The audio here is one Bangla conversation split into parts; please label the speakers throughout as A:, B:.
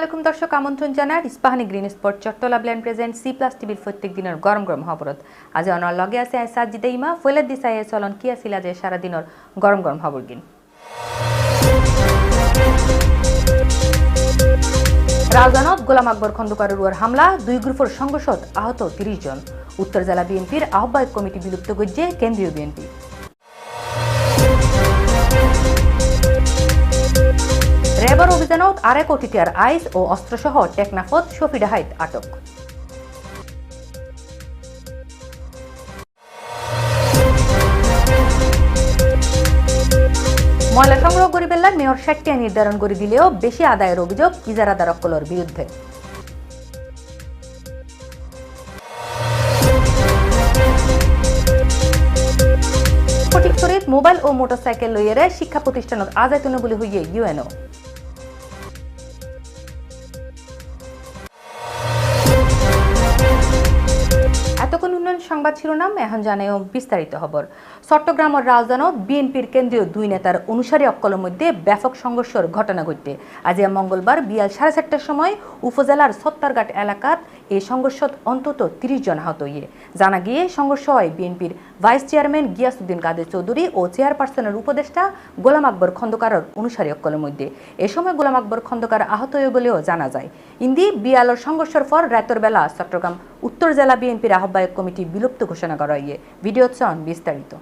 A: দর্শক, আমন্ত্রণ জানার Ispahani Green Spot Chattala blend present C plus টিভির প্রত্যেক দিনের গরম গরম খবরত। আজ অনার লগে আছে সাজিদে ইমা ফৈলাদ দিসাই চলন কি আছিল আজ সারাদিনের গরম গরম খবর গিন। রাজধানত গোলাম আকবর খন্দকারের উপর হামলা, দুই গ্রুপের সংঘর্ষত আহত তিরিশ জন। উত্তর জেলা বিএনপির আহ্বায়ক কমিটি বিলুপ্ত করছে কেন্দ্রীয় বিএনপি রেবার অভিযানত আরেক অতিথিয়ার আইস ও অস্ত্রসহ টেকনাফত শফিডা হাইত আটক। ময়লা সংগ্রহ করি পেলার মেয়র ষাটটিয়া নির্ধারণ করে দিলেও বেশি আদায়ের অভিযোগ ইজারাদার অক্কলর বিরুদ্ধে। মোবাইল ও মোটরসাইকেল লইয়েরে শিক্ষা প্রতিষ্ঠানত আজাইতনে বলে হইয়ে ইউএনও সংবাদ শিরোনাম, এখন জানেও বিস্তারিত খবর। চট্টগ্রাম ও রাজধানত বিএনপির কেন্দ্রীয় দুই নেতার অনুসারী অক্কলের মধ্যে ব্যাপক সংঘর্ষের ঘটনা ঘটতে আজ মঙ্গলবার বিয়াল সাড়ে চারটার সময় উপজেলার সত্তরঘাট এলাকাত এই সংঘর্ষত অন্তত তিরিশ জন আহত হইয়ে জানা গিয়ে সংঘর্ষ হয় বিএনপির ভাইস চেয়ারম্যান গিয়াসুদ্দিন কাদের চৌধুরী ও চেয়ারপারসনের উপদেষ্টা গোলাম আকবর খন্দকারের অনুসারী অক্কলের মধ্যে। এ সময় গোলাম আকবর খন্দকার আহত হয়ে বলেও জানা যায়। ইন্দি বিয়ালর সংঘর্ষের পর রাতের বেলা চট্টগ্রাম উত্তর জেলা বিএনপির আহ্বায়ক কমিটি বিলুপ্ত ঘোষণা করা ইয়ে। ভিডিও চন বিস্তারিত।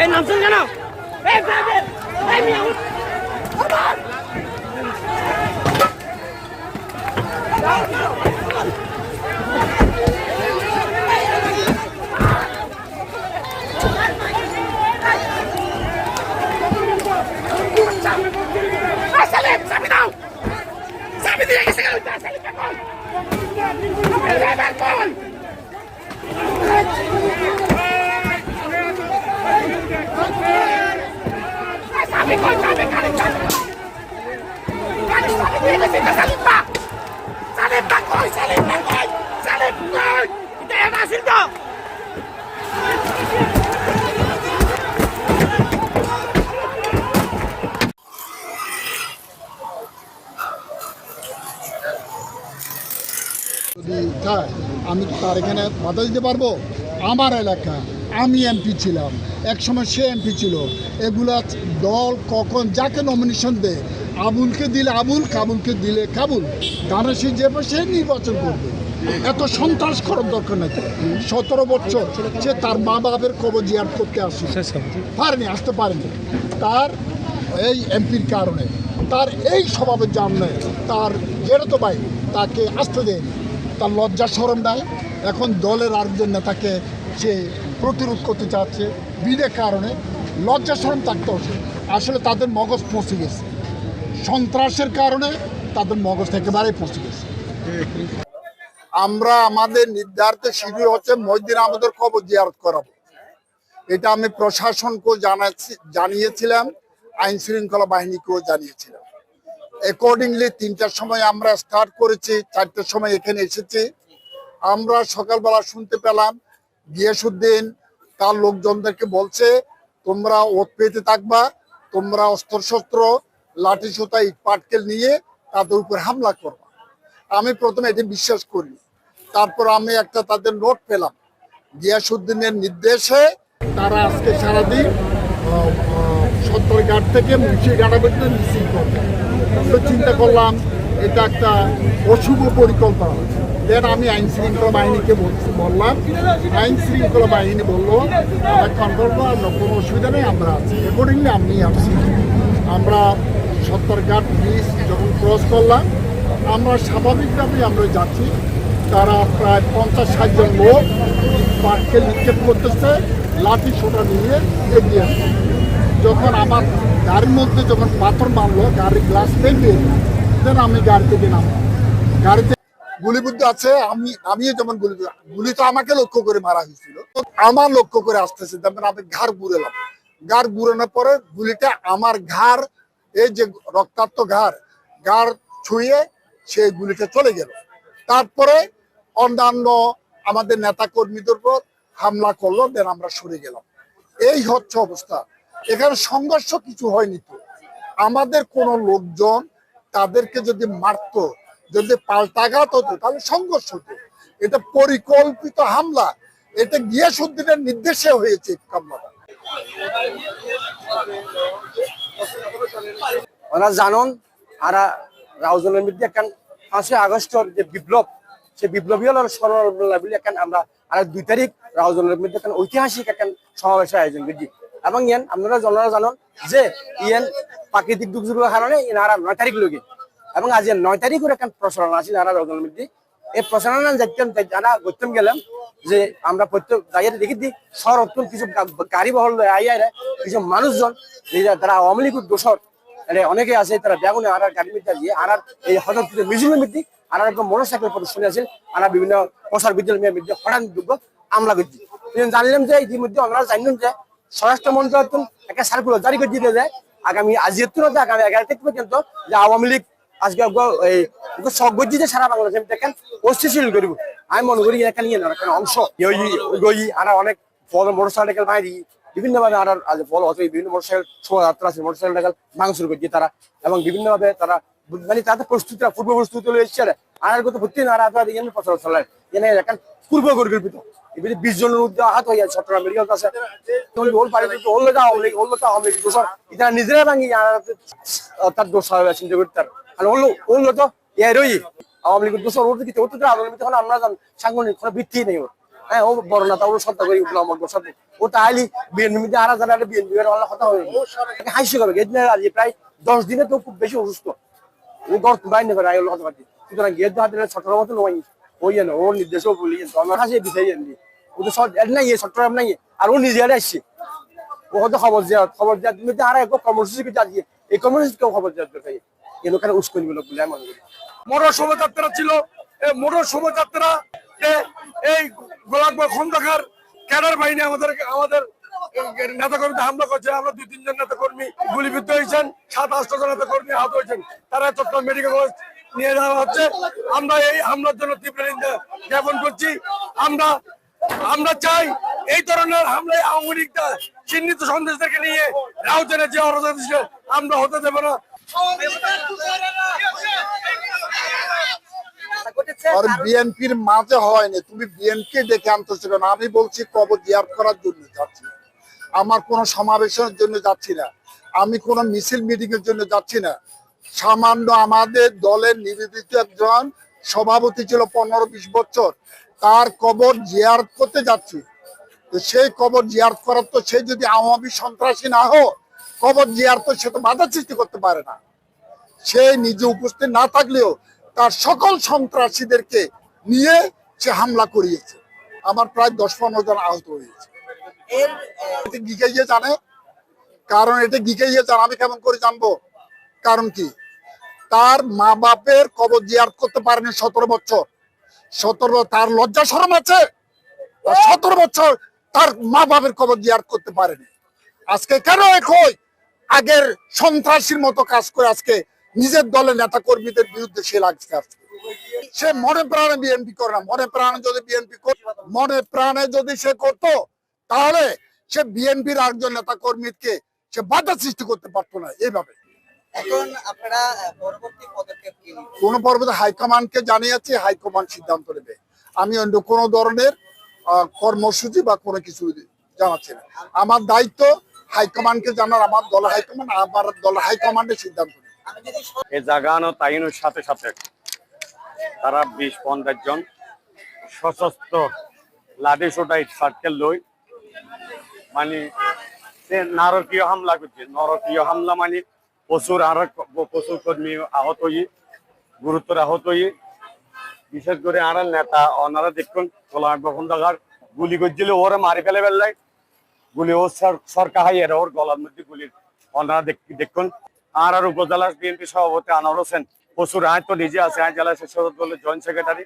B: এই নামছেন কেন এই ব্যাগে এই মিয়া উঠ। এই সালেম, চাবি দাও। চাবি দিয়ে গেছে কেন? এই সালেম, বের কর। এই বের কর। এই চাবি কই, চাবি, গাড়ির চাবি। গাড়ির চাবি দিয়ে গেছে, এটা সালেম না। সালেম না কই, সালেম না কই, সালেম কই। এটা এটা আসিল তো।
C: যদি চায় আমি কি তার এখানে বাধা দিতে পারব? আমার এলাকা আমি এমপি ছিলাম। একসময় সে এমপি ছিল। এগুলা দল কখন যাকে নমিনেশন দেয় আবুলকে দিলে আবুল কাবুলকে দিলে কাবুল। দানাশি যে সে নির্বাচন করবে। এত সন্ত্রাস করার দরকার নাকি সতেরো বছর সে তার মা বাপের কবর জিয়ার করতে আসে। পারেনি আসতে পারেনি। তার এই এমপির কারণে তার এই স্বভাবের জন্য তার তো ভাই তাকে আসতে দেয়নি। তার লজ্জা সরম নাই। এখন দলের আরেকজন নেতাকে সে প্রতিরোধ করতে চাচ্ছে বিদের কারণে লজ্জা সরম থাকতে হচ্ছে। আসলে তাদের মগজ পৌঁছে গেছে। সন্ত্রাসের কারণে তাদের মগজ একেবারেই পৌঁছে গেছে। আমরা আমাদের নির্ধারিত শিবির হচ্ছে মসজিদ আমাদের কবর জিয়ারত করাবো। এটা আমি প্রশাসনকেও জানাচ্ছি, জানিয়েছিলাম, আইন শৃঙ্খলা বাহিনীকেও জানিয়েছিলাম। অ্যাকর্ডিংলি তিনটার সময় আমরা স্টার্ট করেছি, চারটার সময় এখানে এসেছি। আমরা সকালবেলা শুনতে পেলাম গিয়াসুদ্দিন, তার লোকজনদেরকে বলছে, তোমরা ওত পেতে থাকবা, তোমরা অস্ত্র শস্ত্র লাঠি সুতা ইট পাটকেল নিয়ে তাদের উপর হামলা করবা। আমি প্রথমে এটি বিশ্বাস করি। তারপর আমি একটা তাদের নোট পেলাম। গিয়াসুদ্দিনের নির্দেশে তারা আজকে সারাদিন সত্তরঘাট থেকে মুন্সিঘাটা পর্যন্ত মিছিল করবে। চিন্তা করলাম, এটা একটা অশুভ পরিকল্পনা। দেন আমি আইন শৃঙ্খলা বাহিনীকে বললাম, আইন শৃঙ্খলা বাহিনী বলল, আমরা কোনো অসুবিধা নেই, আমরা আছি। অ্যাকর্ডিংলি আমি আসছি আমরা সত্তরঘাট ব্রিজ যখন ক্রস করলাম, আমরা স্বাভাবিকভাবেই আমরা যাচ্ছি। তারা প্রায় পঞ্চাশ ষাট জন লোক পার্ককে নিক্ষেপ করতেছে, লাঠি সোটা নিয়ে এগিয়ে আসছে। যখন আমার গাড়ির মধ্যে যখন পাথর মারলো, গাড়ির গ্লাস ভেঙে দেন আমি গাড়ি থেকে নামলাম। গাড়িতে গুলিবুদ্ধ আছে, আমি, আমিও যেমন গুলি গুলি তো আমাকে লক্ষ্য করে মারা হয়েছিল। আমার লক্ষ্য করে আসতেছে তারপর আমি ঘাড় ঘুরেলাম। ঘাড় ঘুরানোর পরে গুলিটা আমার ঘাড়, এই যে রক্তাক্ত ঘাড় ঘাড় ছুঁয়ে সেই গুলিটা চলে গেল। তারপরে অন্যান্য আমাদের নেতা কর্মীদের উপর হামলা করল, দেন আমরা সরে গেলাম। এই হচ্ছে অবস্থা। এখানে সংঘর্ষ কিছু হয়নি তো। আমাদের কোন লোকজন তাদেরকে যদি মারতো যদি পাল্টাঘাত হতো, তাহলে সংঘর্ষ হতো। এটা পরিকল্পিত হামলা। এটা গিয়াসুদ্দিনের নির্দেশে হয়েছে হামলাটা
D: ওরা জানন, আর রাউজনের মধ্যে একখান পাঁচই আগস্টর যে বিপ্লব সে বিপ্লবী হল স্মরণ একখান, আমরা আর দুই তারিখ রাউজনের মধ্যে একখান ঐতিহাসিক একখান সমাবেশের আয়োজন করছি। এবং ইয়ান, আপনারা জনরা জানন যে ইয়ান প্রাকৃতিক দুর্যোগের কারণে ইনারা নয় তারিখ লগে এবং আজ নয় তারিখের একখান প্রসারণ আছে রাউজনের মধ্যে এই প্রসারণ যাইতাম যারা করতাম গেলাম, যে আমরা প্রত্যেক জায়গায় দেখি দিই শহর অত্যন্ত কিছু গাড়ি বহল আই আই কিছু মানুষজন তারা আওয়ামী লীগের দোষর। অনেকে আছে, তারা বেগুনে আর গাড়ি মিদ্যা দিয়ে আর এই হঠাৎ করে মিউজিয়ামের মধ্যে আর একদম মোটরসাইকেল প্রদর্শনী আছে আর বিভিন্ন প্রসার বিদ্যালয়ের মধ্যে হঠাৎ যোগ্য আমলা করছি জানলাম যে ইতিমধ্যে আমরা জানলাম যে স্বরাষ্ট্র মন্ত্রণালয় একটা সার্কুলার জারি করে দিতে যায়। আগামী আজ আগামী এগারো তারিখ পর্যন্ত যে আওয়ামী লীগ আজকে এই সগজ্জি যে সারা বাংলাদেশে দেখেন অস্থিশীল আমি মনে করি এখানে ইয়ে না এখানে অংশ। আর অনেক ফল, মোটরসাইকেল, বাইরে, বিভিন্ন ভাবে আর আজ হচ্ছে বিভিন্ন মোটরসাইকেল, শোভাযাত্রা আছে মোটরসাইকেল ভাঙ শুরু করছে তারা। এবং বিভিন্ন ভাবে তারা মানে তাদের পূর্ব প্রস্তুতি হলে এসছে। আর আর প্রচার চলে এখানে পূর্ব পরিকল্পিত এবারে বিশ জনের মধ্যে আহত যাচ্ছে চট্টগ্রাম মেডিকেল কাছে ওল পারে ওল লীগ ওল লীগ নিজেরাই ভাঙি তার দোষ হবে, চিন্তা করতে তার আর ওল ওল তো। এরই আওয়ামী লীগের দোষর, ওর দিকে ওর তো আন্দোলন তখন আমরা জান, সাংগঠনিক কোনো ভিত্তি নেই ওর। হ্যাঁ ও বড় না তা ওর সত্তা করে উঠল আমার দোষর ও তাহলে বিএনপি আর যারা বিএনপি এর আল্লাহ কথা হয়ে হাসি করবে এদিন আজ প্রায় দশ দিনে তো খুব বেশি অসুস্থ। ও গর্ত বাইরে করে আইলো কথা পাচ্ছি সুতরাং তো হাতে ছোটর মতো নয়। ওই না ওর নির্দেশও বলি আমার কাছে বিষয় জানি ও তো সব এর নাই চট্টগ্রাম নাই, আর ও নিজে আসছে। ও হয়তো খবর দেওয়া খবর দেওয়া তুমি আর এক কর্মসূচি আজকে এই কর্মসূচি খবর দেওয়ার দরকার। এই লোকেরা উস্কনি বলে
E: শোভাযাত্রা ছিল। শোভাযাত্রা এই ক্যাডার বাহিনী আমাদের হামলা করছে। আমরা দুই, তিনজন গুলিবিদ্ধ হয়েছেন। সাত জন আহত হয়েছেন। তারা চট্টগ্রাম মেডিকেল কলেজ নিয়ে যাওয়া হচ্ছে। আমরা এই হামলার জন্য তীব্র নিন্দা জ্ঞাপন করছি। আমরা আমরা চাই এই ধরনের হামলায় আওয়ামী লীগ চিহ্নিত সন্দেশদেরকে নিয়ে রাউজানের যে আমরা হতে দেব না।
C: আর বিএনপির মাঝে হয়নি। তুমি বিএনপি ডেকে না আমি বলছি কবর জিয়ার করার জন্য যাচ্ছি। আমার কোনো সমাবেশের জন্য যাচ্ছি না। আমি কোনো মিছিল মিটিং এর জন্য যাচ্ছি না। সামান্য আমাদের দলের নিবেদিত একজন সভাপতি ছিল পনেরো বিশ বছর। তার কবর জিয়ারত করতে যাচ্ছি। সেই কবর জিয়ারত করার তো সে যদি আওয়ামী সন্ত্রাসী না হোক কবর জিয়ার তো সে তো বাধা সৃষ্টি করতে পারে না। সে নিজে উপস্থিত না থাকলেও তার সকল সন্ত্রাসীদেরকে নিয়ে সে হামলা করিয়েছে। আমার প্রায় দশ পনেরো জন আহত হয়েছে। এটা গিকে গিয়ে জানে? কারণ এটা গিকে গিয়ে জানে? আমি কেমন করে জানব? কারণ কি? তার মা বাপের কবর জিয়ার করতে পারেনি সতেরো বছর। সতেরো তার লজ্জা সরম আছে? সতেরো বছর তার মা বাপের কবর জিয়ার করতে পারেনি। আজকে কেন এখন আগের সন্ত্রাসীর মতো কাজ করে আজকে নিজের দলের নেতা কর্মীদের বিরুদ্ধে সে লাগছে আজকে। সে মনে প্রাণে বিএনপি করে না মনে প্রাণে যদি বিএনপি মনে প্রাণে যদি সে করতো তাহলে সে বিএনপির একজন নেতা কর্মীকে সে বাধা সৃষ্টি করতে পারতো না এইভাবে
F: এখন আপনারা পরবর্তী পদক্ষেপ কি
C: কোন পর্বতে হাইকমান্ডকে জানিয়েছি হাইকমান্ড সিদ্ধান্ত নেবে। আমি অন্য কোনো ধরনের কর্মসূচি বা কোনো কিছু জানাচ্ছি না। আমার দায়িত্ব হাইকমান্ডকে জানার আমার দল হাইকমান্ড, আমার দল হাইকমান্ডের সিদ্ধান্ত
G: এই জাগানো তাইনের সাথে সাথে। তারা বিশ পঞ্চাশ জন সশস্ত্র লাঠি সোটাই সার্কেল লই মানে সে নারকীয় হামলা করছে। নরকীয় হামলা মানে প্রচুর আর প্রচুর কর্মী আহত হই গুরুতর আহত হই বিশেষ করে আর নেতা ওনারা দেখুন গোলাম খন্দকার গুলি করছিল, ওরা মারি ফেলে ফেললাই গুলি ও সরকার হাই এর ওর গলার মধ্যে গুলির ওনারা দেখুন। আর আর উপজেলা বিএনপি সভাপতি আনোয়ার হোসেন প্রচুর আয় তো নিজে আছে, আয় জেলা শাসক দলের জয়েন্ট সেক্রেটারি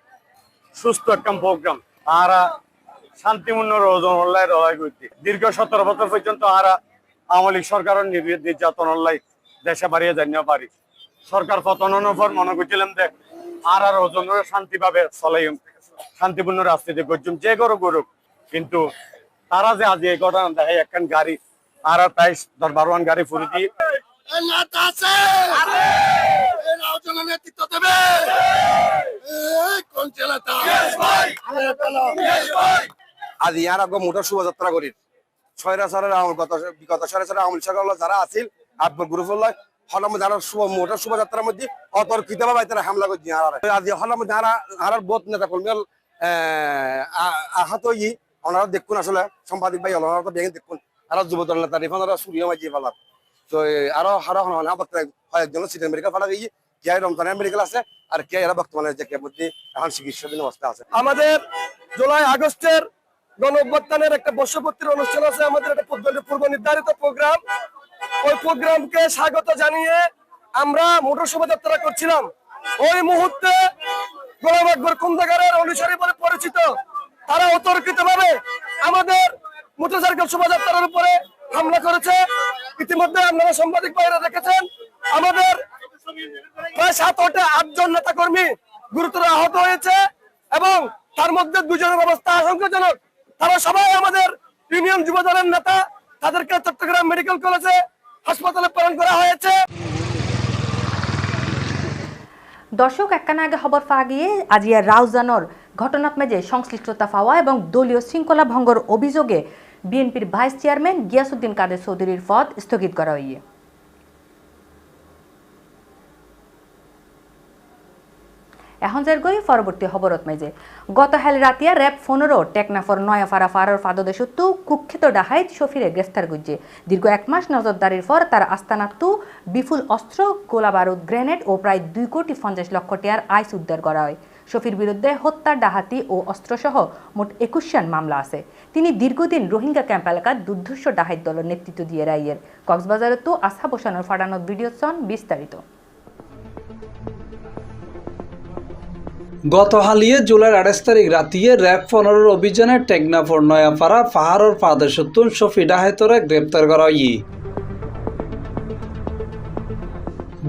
G: সুস্থ একটা প্রোগ্রাম আর শান্তিপূর্ণ রোজন হল্লাই লড়াই করতে। দীর্ঘ সতেরো বছর পর্যন্ত আর আওয়ামী লীগ সরকারের নির্যাতন হল্লাই দেশে বাড়িয়ে জানিয়ে পারি সরকার পতনের পর মনে করছিলাম যে আর আর ওজন শান্তিভাবে চলাই শান্তিপূর্ণ রাজনীতি করছুম যে করো করুক। কিন্তু তারা যে আজ এই ঘটনা দেখে একখান গাড়ি আর প্রায় দশ বারোয়ান গাড়ি ফুরি দিয়ে
C: এই নেতা আছে! এই রাউজানের নেতৃত্ব দেবে! কোন ছেলেটা
D: আজ ইয়ার আগে মোটর শোভাযাত্রা করি। ছয়রা সারের গত বিগত সারের আমল সরকার যারা আছিল আপনার গ্রুপ হলাম যারা শুভ মোটর শোভাযাত্রার মধ্যে অতর্কিত ভাবে তারা হামলা করছে আজ হলাম যারা হারার বোধ নেতা কর্মী আহত ই ওনারা দেখুন আসলে, সাংবাদিক ভাই, ওনারা তো বেগে দেখুন। আর যুব দল নেতা রিফান সুরিয়া মাঝিয়ে ফেলার তো আরও হারা হন কয়েকজন সিটি মেডিকেল ফালা গিয়ে কে রমজানের মেডিকেল আছে আর কে এরা বর্তমানে যে এখন চিকিৎসাধীন অবস্থা আছে।
E: আমাদের জুলাই আগস্টের গণ একটা বর্ষপত্রির অনুষ্ঠান আছে, আমাদের একটা পূর্ব- নির্ধারিত প্রোগ্রাম। ওই প্রোগ্রামকে স্বাগত জানিয়ে আমরা মোটর শোভাযাত্রা করছিলাম। ওই মুহূর্তে গোলাম কুন্দাগারের অনুসারী বলে পরিচিত তারা অতর্কিত ভাবে আমাদের মোটরসাইকেল শোভাযাত্রার উপরে হামলা করেছে। ইতিমধ্যে আপনারা সাংবাদিক বাইরে দেখেছেন, আমাদের প্রায় সাত আটে আটজন নেতা কর্মী গুরুতর আহত হয়েছে এবং তার মধ্যে দুজনের অবস্থা আশঙ্কাজনক। তারা সবাই আমাদের ইউনিয়ন যুব দলের নেতা, তাদেরকে চট্টগ্রাম মেডিকেল কলেজে হাসপাতালে প্রেরণ করা হয়েছে।
A: দর্শক, একখানা আগে খবর পাওয়া গিয়ে আজিয়া রাউজানোর ঘটনাত মেজে সংশ্লিষ্টতা পাওয়া এবং দলীয় শৃঙ্খলা ভঙ্গর অভিযোগে বিএনপির ভাইস চেয়ারম্যান গিয়াসুদ্দিন কাদের চৌধুরীর পদ স্থগিত করা হইয়ে এখন যার গই পরবর্তী খবরত মেজে গত হেল রাতিয়া র্যাব ফোনেরও টেকনাফর নয়াফারা ফারার ফাদদেশত্তু কুখ্যাত ডাহাইত শফিরে গ্রেফতার গুজে দীর্ঘ এক মাস নজরদারির পর তার আস্তানা আস্তানাত্তু বিপুল অস্ত্র গোলা বারুদ গ্রেনেড ও প্রায় দুই কোটি পঞ্চাশ লক্ষ টিয়ার আইস উদ্ধার করা হয়। শফির বিরুদ্ধে হত্যা ডাহাতি ও অস্ত্রসহ মোট একুশান মামলা আছে। তিনি দীর্ঘদিন রোহিঙ্গা ক্যাম্প এলাকার দুর্ধর্ষ ডাহাইত দলের নেতৃত্ব দিয়ে রাইয়ের কক্সবাজারে তো আশা বসানোর ফাটানো ভিডিও সন বিস্তারিত।
H: গত হালিয়ে জুলাইর আঠাশ তারিখ রাতিয়ে র্যাব পনেরোর অভিযানে টেকনাফর নয়াপাড়া পাহাড়ের ফাদেসত্তুন শফি ডাহেতরে গ্রেপ্তার করা হয়।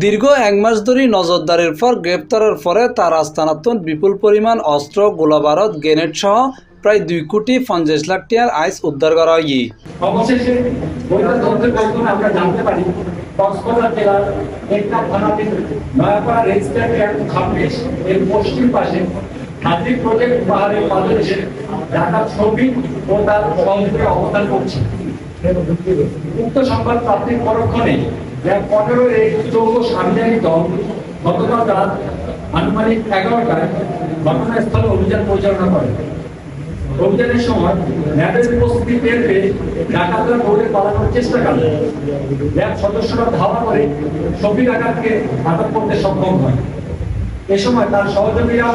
H: দীর্ঘ এক মাস ধরে নজরদারির পর গ্রেপ্তারের পরে তার আস্তানাতুন বিপুল পরিমাণ অস্ত্র গোলাবারত গ্রেনেড সহ প্রায় দুই কোটি পঞ্চাশ লাখ টিয়ার আইস উদ্ধার করা হয়।
I: অবশেষে প্রজেক্ট পাহাড়ের ঢাকা ছবি ও তার সহযোগী অবস্থান করছে। উক্ত সংবাদ প্রাপ্তির পরক্ষণে র্যাব পনেরো এই চৌদ্দ সামরিক দল গতকাল রাত আনুমানিক এগারোটায় ঘটনাস্থলে অভিযান পরিচালনা করে। অভিযানের সময় র্যাবের উপস্থিতি টের পেয়ে ডাকাতরা দৌড়ে পালানোর চেষ্টা করে র্যাব সদস্যরা ধাওয়া করে ছবি ডাকাতকে আটক করতে সক্ষম হয়। এ সময় তার সহযোগীরা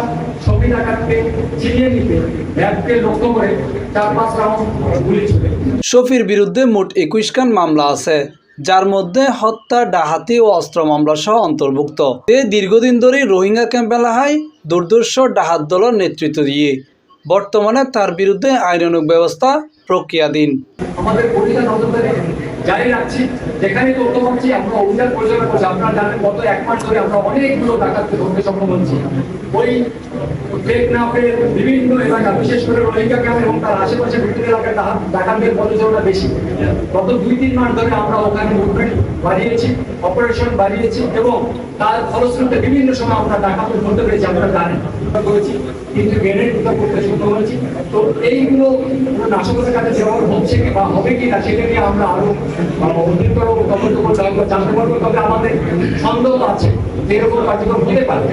I: ছবি ডাকাতকে ছিনিয়ে নিতে র্যাবকে লক্ষ্য করে চার পাঁচ রাউন্ড গুলি ছুড়ে।
H: শফির বিরুদ্ধে মোট একুশ খান মামলা আছে যার মধ্যে হত্যা ডাহাতি ও অস্ত্র মামলা সহ অন্তর্ভুক্ত। এ দীর্ঘদিন ধরে রোহিঙ্গা ক্যাম্প এলাকায় দুর্দর্শ ডাহাত দলের নেতৃত্ব দিয়ে। বর্তমানে তার বিরুদ্ধে আইনানুগ ব্যবস্থা প্রক্রিয়াধীন।
I: আমাদের জারি রাখছি। যেখানে তথ্য পাচ্ছি, আমরা অভিযান পরিচালনা করছি। আপনারা জানেন, গত এক মাস ধরে আমরা অনেকগুলো ডাকাতকে ধরতে সক্ষম হচ্ছি। ওই টেকনাফের বিভিন্ন এলাকা, বিশেষ করে রোহিঙ্গা ক্যাম্প এবং তার আশেপাশে বিভিন্ন এলাকায় ডাকাত- ডাকাতদের পরিচালনা বেশি। গত দুই তিন মাস ধরে আমরা ওখানে মুভমেন্ট বাড়িয়েছি অপারেশন বাড়িয়েছি এবং তার ফলশ্রুতিতে বিভিন্ন সময় আমরা ডাকাত ধরতে পেরেছি আমরা জানেন। করেছি করতে সক্ষম হয়েছি তো এইগুলো নাশকতার হচ্ছে বা হবে কি না সেটা নিয়ে আমরা আরও তদন্ত জানতে- পারব, তবে আমাদের সন্দেহ আছে যে এরকম কার্যক্রম হতে পারে।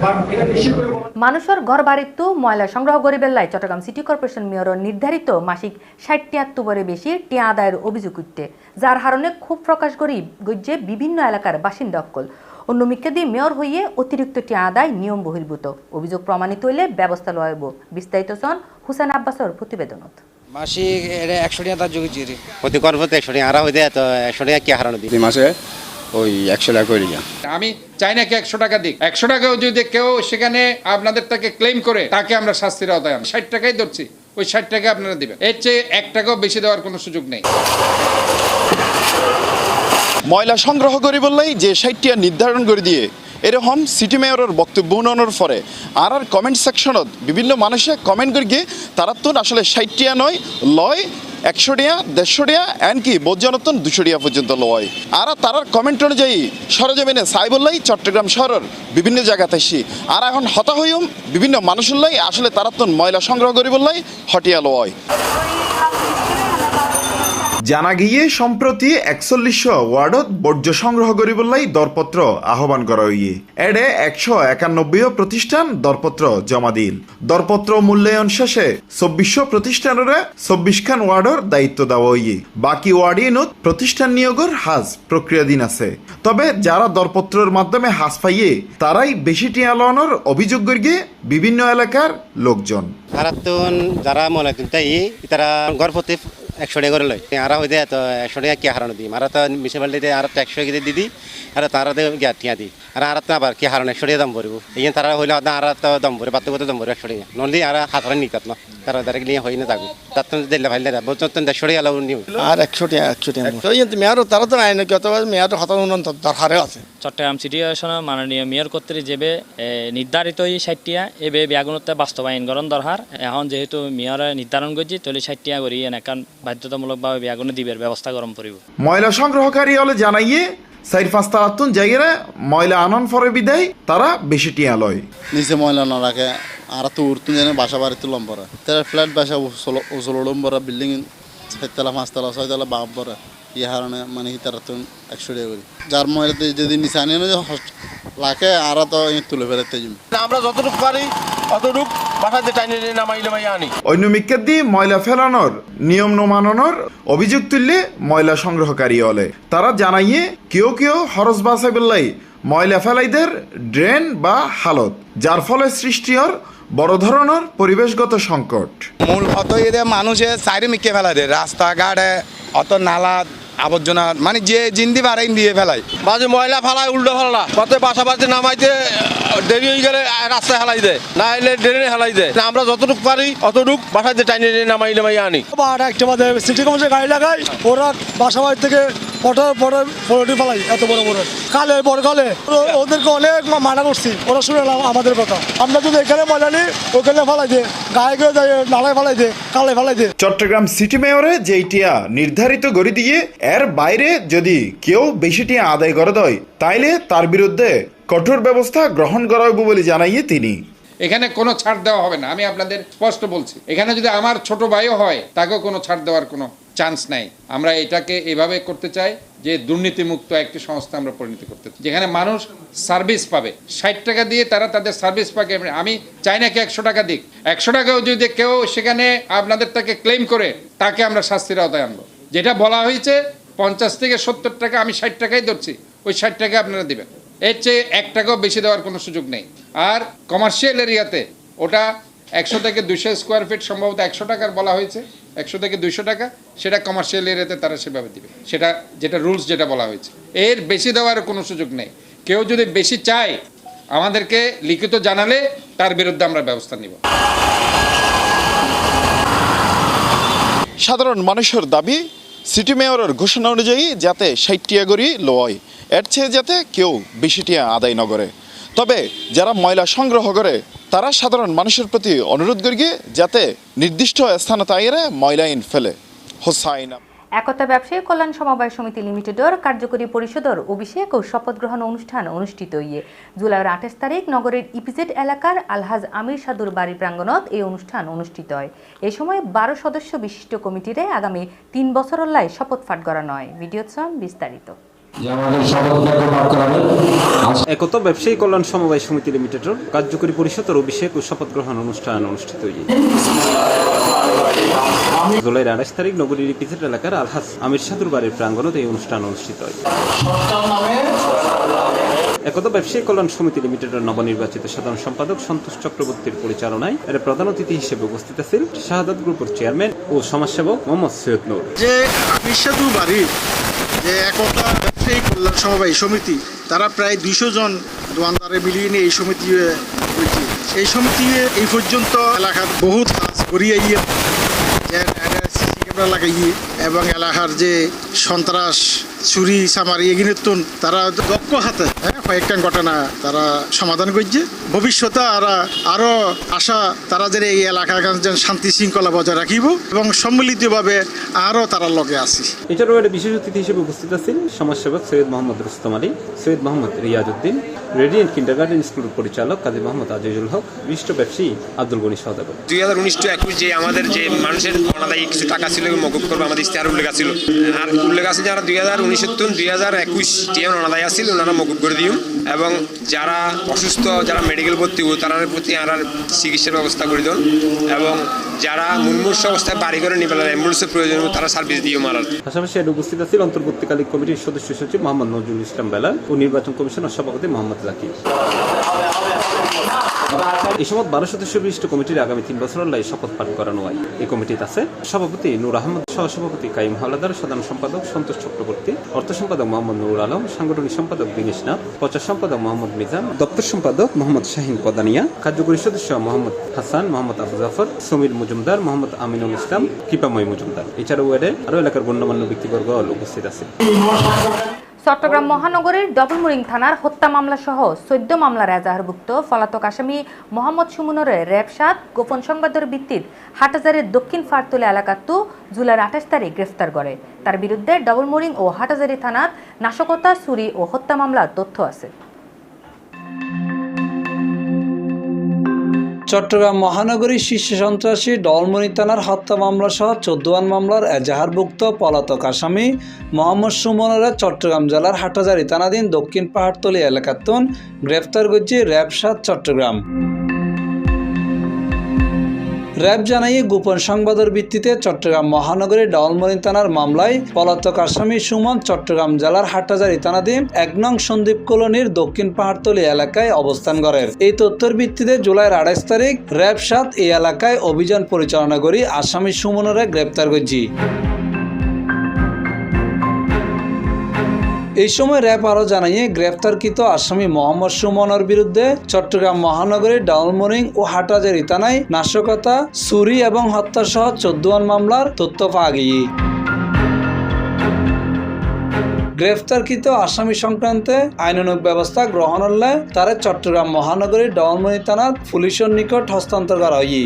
I: বাট এটা নিশ্চিত করে
A: মানুষের ঘর বাড়িতে ময়লা সংগ্রহ করে বেলায় চট্টগ্রাম সিটি কর্পোরেশন মেয়রের নির্ধারিত মাসিক ষাট টিয়াত্তরের বেশি টিয়া আদায়ের অভিযোগ উঠতে যার হারণে খুব প্রকাশ করি গজ্জে বিভিন্ন এলাকার বাসিন্দা অক্কল অন্য মিকেদি মেয়র হইয়ে অতিরিক্ত টিয়া আদায় নিয়ম বহির্ভূত। অভিযোগ প্রমাণিত হইলে ব্যবস্থা লওয়া হইব। বিস্তারিত সন হুসেন আব্বাসর প্রতিবেদনত।
J: মাসিক এটা একশো টাকা তার যোগ চিরি
K: প্রতি কর্মতে একশো টাকা। হারা হয়ে যায় তো একশো টাকা কি হারানো দিই
L: মাসে ওই একশো টাকা করে
M: আমি চাই না কি একশো টাকা দিক। একশো টাকাও যদি কেউ সেখানে আপনাদের তাকে ক্লেম করে তাকে আমরা শাস্তির আওতায় আনি ষাট টাকাই ধরছি। ওই ষাট টাকা আপনারা দিবেন। এর চেয়ে এক টাকাও বেশি দেওয়ার কোনো সুযোগ নেই।
L: ময়লা সংগ্রহ করে বললেই যে ষাটটিয়া নির্ধারণ করে দিয়ে
N: এরকম সিটি মেয়রের বক্তব্য উন্নয়নের পরে আর আর কমেন্ট সেকশনত বিভিন্ন মানুষে কমেন্ট করি গিয়ে তারা তো আসলে ষাটটিয়া নয়, লয় একশো টিয়া দেড়শো টিয়া এমনকি বোধজনতন দুশো টিয়া পর্যন্ত লয়। আর তারার কমেন্ট অনুযায়ী সরজমিনে সাইবুল্লাই চট্টগ্রাম শহরের বিভিন্ন জায়গাতে আসি। আর এখন হতা হইম বিভিন্ন মানুষের লাই আসলে তারা তো ময়লা সংগ্রহ করি বললাই হটিয়া লয়।
O: জানা গিয়ে সম্প্রতি একচল্লিশশো ওয়ার্ডত বর্জ্য সংগ্রহ করিবলাই দরপত্র আহ্বান করা হইয়ে। এডে একশো একানব্বই প্রতিষ্ঠান দরপত্র জমা দিল। দরপত্র মূল্যায়ন শেষে চব্বিশশো প্রতিষ্ঠানের চব্বিশ খান ওয়ার্ডর দায়িত্ব দেওয়া হইয়ে। বাকি ওয়ার্ডিনত প্রতিষ্ঠান নিয়োগের হাজ প্রক্রিয়াধীন আছে। তবে যারা দরপত্রের মাধ্যমে হাজ পাইয়ে, তারাই বেশি টিয়া লওয়ানোর অভিযোগ করিয়ে বিভিন্ন এলাকার লোকজন।
K: তারা তো যারা মনে তাই, তারা গর্ভতে একশো টাকা করে লয়। আরা হয়ে দেয় তো একশো টাকা কি হারানো দিই আর তো মিউনিসিপালিটিতে আর তো একশো টাকা দিদি আর তারা তো গিয়া টিয়া দিই। আর আর তো আবার কি হারানো? একশো টাকা দাম পড়ব। এই তারা হইলে আর তো দাম পড়ে বাধ্য করতে দাম পড়বে একশো টাকা। নহলে আর হাত হারান নিকাত না। তারা তারা নিয়ে হয় না থাকব তার তো দিলে ভাইলে বলতো দেড়শো টাকা লাভ নিও
D: আর একশো টাকা একশো টাকা মেয়র তারা তো আইন কত মেয়র হত উন্নয়ন দরকারে আছে।
P: চট্টগ্রাম সিটি কর্পোরেশনের মাননীয় মেয়র কর্তৃক যেবে নির্ধারিত এই ষাটটিয়া এবে ব্যাগুণতে বাস্তবায়ন করণ দরকার এখন যেহেতু মেয়রে নির্ধারণ করছি চল্লি ষাটটিয়া করি এনেকান বাধ্যতামূলকভাবে ব্যাগুণে দিবের ব্যবস্থা গরম করিব
O: ময়লা সংগ্রহকারী হলে জানাইয়ে চার পাঁচটা আত্মন জায়গায় ময়লা আনন ফরে বিদায় তারা বেশি টিয়া লয়।
L: নিচে ময়লা না রাখে আর তো উড়তুন জানে বাসা বাড়ি তুলম পরে তারা ফ্ল্যাট বাসা উচলম পরে বিল্ডিং চারতলা পাঁচতলা ছয়তলা বাপ পরে কারণে মানে তো একশো টাকা করি। যার ময়লা যদি নিচে আনি না লাখে আর তো তুলে ফেলাতে যাবে
D: আমরা যতটুকু পারি অতটুক বাসাতে টাইনে নামাই নামাই আনি।
O: অন্য মিক্কার দিয়ে ময়লা ফেলানোর নিয়ম ন অভিযোগ তুললে ময়লা সংগ্রহকারী হলে তারা জানাইয়ে কেউ কেউ হরস বাসাই বললাই ময়লা ফেলাইদের ড্রেন বা হালত যার ফলে সৃষ্টি হর বড় ধরনের পরিবেশগত সংকট।
Q: মূল অত এদের মানুষে সাইডে মিকে ফেলা দেয় রাস্তাঘাটে অত নালা আবর্জনা মানে যে জিন্দি বাড়াই দিয়ে ফেলায়।
D: মাঝে ময়লা ফেলায় উল্টো ফেলা কত পাশাপাশি নামাইতে দেরি হয়ে গেলে রাস্তায় হেলাই দেয়। না এলে ড্রেনে হেলাই দেয়। না আমরা যতটুকু পারি অতটুক বাসাতে টাইনে নামাই নামাই আনি।
E: আর একটা বাদে সিটি কমিশন গাড়ি লাগাই ওরা বাসা বাড়ি থেকে পটর পটর ফলটি ফেলাই এত বড় বড়। কালে বড় কালে ওদেরকে অনেক মানা করছি। ওরা শুনে আমাদের কথা। আমরা যদি এখানে মজা নিই ওখানে ফেলাই দে। গায়ে গিয়ে যায় নালায় ফেলাই দে কালে ফেলাই দে।
O: চট্টগ্রাম সিটি মেয়রে যেইটিয়া নির্ধারিত গড়ি দিয়ে এর বাইরে যদি কেউ বেশিটিয়া আদায় করে দেয় তাইলে তার বিরুদ্ধে কঠোর ব্যবস্থা গ্রহণ করা হবে বলে জানাইয়ে তিনি।
M: এখানে কোনো ছাড় দেওয়া হবে না। আমি আপনাদের স্পষ্ট বলছি। এখানে যদি আমার ছোট ভাইও হয় তাকেও কোনো ছাড় দেওয়ার কোনো চান্স নাই। আমরা এটাকে এভাবে করতে চাই যে দুর্নীতিমুক্ত একটি সংস্থা আমরা পরিণত করতে চাই। যেখানে মানুষ সার্ভিস পাবে। ষাট টাকা দিয়ে তারা তাদের সার্ভিস পাকে। আমি চাই না কি একশো টাকা দিক। একশো টাকাও যদি কেউ সেখানে আপনাদের তাকে ক্লেম করে, তাকে আমরা শাস্তির আওতায় আনব। যেটা বলা হয়েছে, পঞ্চাশ থেকে সত্তর টাকা আমি ষাট টাকাই ধরছি। ওই ষাট টাকা আপনারা দেবেন। এর চেয়ে এক টাকাও বেশি দেওয়ার কোনো সুযোগ নেই। আর কমার্শিয়াল এরিয়াতে ওটা একশো থেকে দুশো স্কোয়ার ফিট সম্ভবত একশো টাকার বলা হয়েছে। একশো থেকে দুশো টাকা, সেটা কমার্শিয়াল এরিয়াতে তারা সেভাবে দিবে। সেটা, যেটা রুলস যেটা বলা হয়েছে। এর বেশি দেওয়ার কোনো সুযোগ নেই। কেউ যদি বেশি চায়, আমাদেরকে লিখিত জানালে তার বিরুদ্ধে আমরা ব্যবস্থা নিব।
N: সাধারণ মানুষের দাবি সিটি মেয়রের ঘোষণা অনুযায়ী যাতে ষাটটিয়া গড়ি লয়, এর চেয়ে যাতে কেউ বেশিটিয়া আদায় ন করে তবে যারা ময়লা সংগ্রহ করে, তারা সাধারণ মানুষের প্রতি অনুরোধ করি যাতে নির্দিষ্ট স্থানে তাইরে ময়লা ইন ফেলে। হোসাইন
A: একতা ব্যবসায়ী কল্যাণ সমবায় সমিতি লিমিটেডের কার্যকরী পরিষদের অভিষেক ও শপথ গ্রহণ অনুষ্ঠান অনুষ্ঠিত ইয়ে জুলাইয়ের আঠাশ তারিখ নগরের ইপিজেড এলাকার আলহাজ আমির সাদুর বাড়ি প্রাঙ্গণত এই অনুষ্ঠান অনুষ্ঠিত হয়। এ সময় বারো সদস্য বিশিষ্ট কমিটিরে আগামী তিন বছর লাই শপথ পাঠ করা নয় ভিডিও বিস্তারিত।
R: একত ব্যবসায়ী কল্যাণ সমবায় সমিতি লিমিটেডের কার্যকরী পরিষদের অভিষেক ও শপথ গ্রহণ অনুষ্ঠান অনুষ্ঠিত হয়েছে জুলাইয়ের আঠাশ তারিখ নগরীর এলাকার আলহাজ আমির সাদুর বাড়ির প্রাঙ্গণত এই অনুষ্ঠান অনুষ্ঠিত হয় একতা ব্যবসায়ী কল্যাণ সমিতি লিমিটেডের নবনির্বাচিত সাধারণ সম্পাদক সন্তোষ চক্রবর্তীর পরিচালনায় এর প্রধান অতিথি হিসেবে উপস্থিত আছেন শাহাদাত গ্রুপের চেয়ারম্যান ও সমাজসেবক মোহাম্মদ সৈয়দ নূর।
C: যে বিশ্বদু বাড়ির যে একতা ব্যবসায়ী কল্যাণ সমবায় সমিতি, তারা প্রায় দুইশো জন দোয়ানদারে মিলিয়ে নিয়ে এই সমিতি এই সমিতি এই পর্যন্ত এলাকার বহুত কাজ করিয়ে ইয়ে যে সিসি ক্যামেরা লাগাইয়ে এবং এলাকার যে সন্ত্রাস
S: চুরি সামারি এগিনে তো তারা দক্ষ হাতে হ্যাঁ কয়েকটা ঘটনা তারা সমাধান করছে। ভবিষ্যতে আর আরও আশা তারা যে এই এলাকার যেন শান্তি শৃঙ্খলা বজায় রাখিব এবং সম্মিলিতভাবে আরও তারা লগে আছে।
R: এছাড়াও এর বিশেষ অতিথি হিসেবে উপস্থিত আছেন সমাজসেবক সৈয়দ মোহাম্মদ রুস্তম আলী, সৈয়দ মোহাম্মদ রিয়াজউদ্দিন। রেডিয়েন্ট কিন্ডারগার্ডেন স্কুলের পরিচালক কাজী মোহাম্মদ আজিজুল হক বিশিষ্ট ব্যবসায়ী আব্দুল গনি সহদাগর
T: দুই হাজার উনিশ টু একুশ যে আমাদের যে মানুষের অনাদায়ী কিছু টাকা ছিল মকুব করব আমাদের ইস্তেহার উল্লেখ আছিল। আর উল্লেখ আছে যারা দুই হাজার উনিশের তুন দুই হাজার একুশ যে অনাদায় আছিল ওনারা মকুব করে দিও এবং যারা অসুস্থ যারা মেডিকেল ভর্তি হব তার প্রতি আর চিকিৎসার ব্যবস্থা করে দিন এবং যারা মুমূর্ষ অবস্থায় বাড়ি করে নিবে অ্যাম্বুলেন্সের প্রয়োজন তারা সার্ভিস দিও মারার
R: পাশাপাশি উপস্থিত আছেন অন্তর্বর্তীকালীন কমিটির সদস্য সচিব মোহাম্মদ নজরুল ইসলাম বেলাল ও নির্বাচন কমিশনের সভাপতি মোহাম্মদ এই সময় বারো সদস্য বিশিষ্ট কমিটির আগামী তিন বছরের লাই শপথ পাঠ করানো হয়। এই কমিটিতে আছে সভাপতি নূর আহমদ, সহসভাপতি কাইম হাওলাদার, সাধারণ সম্পাদক সন্তোষ চক্রবর্তী, অর্থ সম্পাদক মোহাম্মদ নুরুল আলম, সাংগঠনিক সম্পাদক দিনেশ নাথ, প্রচার সম্পাদক মোহাম্মদ মিজান, দপ্তর সম্পাদক মোহাম্মদ শাহিন পদানিয়া, কার্যকরী সদস্য মোহাম্মদ হাসান, মোহাম্মদ আবু জাফর, সমীর মজুমদার, মোহাম্মদ আমিনুল ইসলাম, কিপাময় মজুমদার। এছাড়াও এর আরও এলাকার গণ্যমান্য ব্যক্তিবর্গ উপস্থিত আছে।
A: চট্টগ্রাম মহানগরের ডবলমুরিং থানার হত্যা মামলা সহ চোদ্দ মামলার এজাহারভুক্ত পলাতক আসামি মোহাম্মদ সুমনের র্যাবসাদ গোপন সংবাদের ভিত্তিত হাটাজারের দক্ষিণ ফারতলে এলাকার তু জুলাই আঠাশ তারিখ গ্রেফতার করে তার বিরুদ্ধে ডবলমুরিং ও হাটাজারি থানার নাশকতা চুরি ও হত্যা মামলার তথ্য আছে।
H: চট্টগ্রাম মহানগরী শীর্ষ সন্ত্রাসী ডলমনি থানার হত্যা মামলা সহ চোদ্দওয়ান মামলার এজাহারভুক্ত পলাতক আসামি মোহাম্মদ সুমনরা চট্টগ্রাম জেলার হাটাজারি থানাধীন দক্ষিণ পাহাড়তলি এলাকাতন গ্রেফতার করছে র্যাব সাত চট্টগ্রাম। র্যাব জানাই গোপন সংবাদের ভিত্তিতে চট্টগ্রাম মহানগরের ডাউলমরিন থানার মামলায় পলাতক আসামি সুমন চট্টগ্রাম জেলার হাটহাজারি থানাধীন এক নং সন্দীপ কলোনির দক্ষিণ পাহাড়তলি এলাকায় অবস্থান করেন। এই তথ্যের ভিত্তিতে জুলাই আড়াইশ তারিখ র্যাব সাত এই এলাকায় অভিযান পরিচালনা করি আসামি সুমনরা গ্রেপ্তার করছি। এই সময় র্যাব আরও জানাইয়ে গ্রেফতারকৃত আসামি মোহাম্মদ সুমনের বিরুদ্ধে চট্টগ্রাম মহানগরীর ডাউলমোরিং ও হাটাজারি থানায় নাশকতা, চুরি এবং হত্যা সহ চোদ্দওয়ান মামলার তথ্য পাওয়া গিয়ে গ্রেফতারকৃত আসামি সংক্রান্তে আইনানুগ ব্যবস্থা গ্রহণ হলে তারা চট্টগ্রাম মহানগরীর ডাউলমণি থানার পুলিশের নিকট হস্তান্তর করা হয়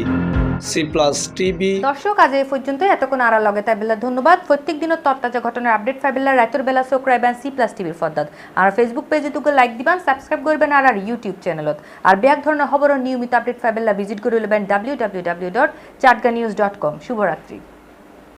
H: সি প্লাস টিভি
A: দর্শক, আজ এই পর্যন্ত এতক্ষণ আড়া লগে তাই বেলা ধন্যবাদ। প্রত্যেক দিনের তত্তাজা ঘটনার আপডেট ফাইবেলা রাতের বেলা চক্রাইবেন সি প্লাস টিভির ফদ্দাত। আর ফেসবুক পেজে দুগো লাইক দিবেন সাবস্ক্রাইব করবেন আর আর ইউটিউব চ্যানেলত আর বিয়াক ধরনের খবর নিয়মিত আপডেট ফাইবেলা ভিজিট করে লবেন W W W dot Chatga news dot com শুভরাত্রি।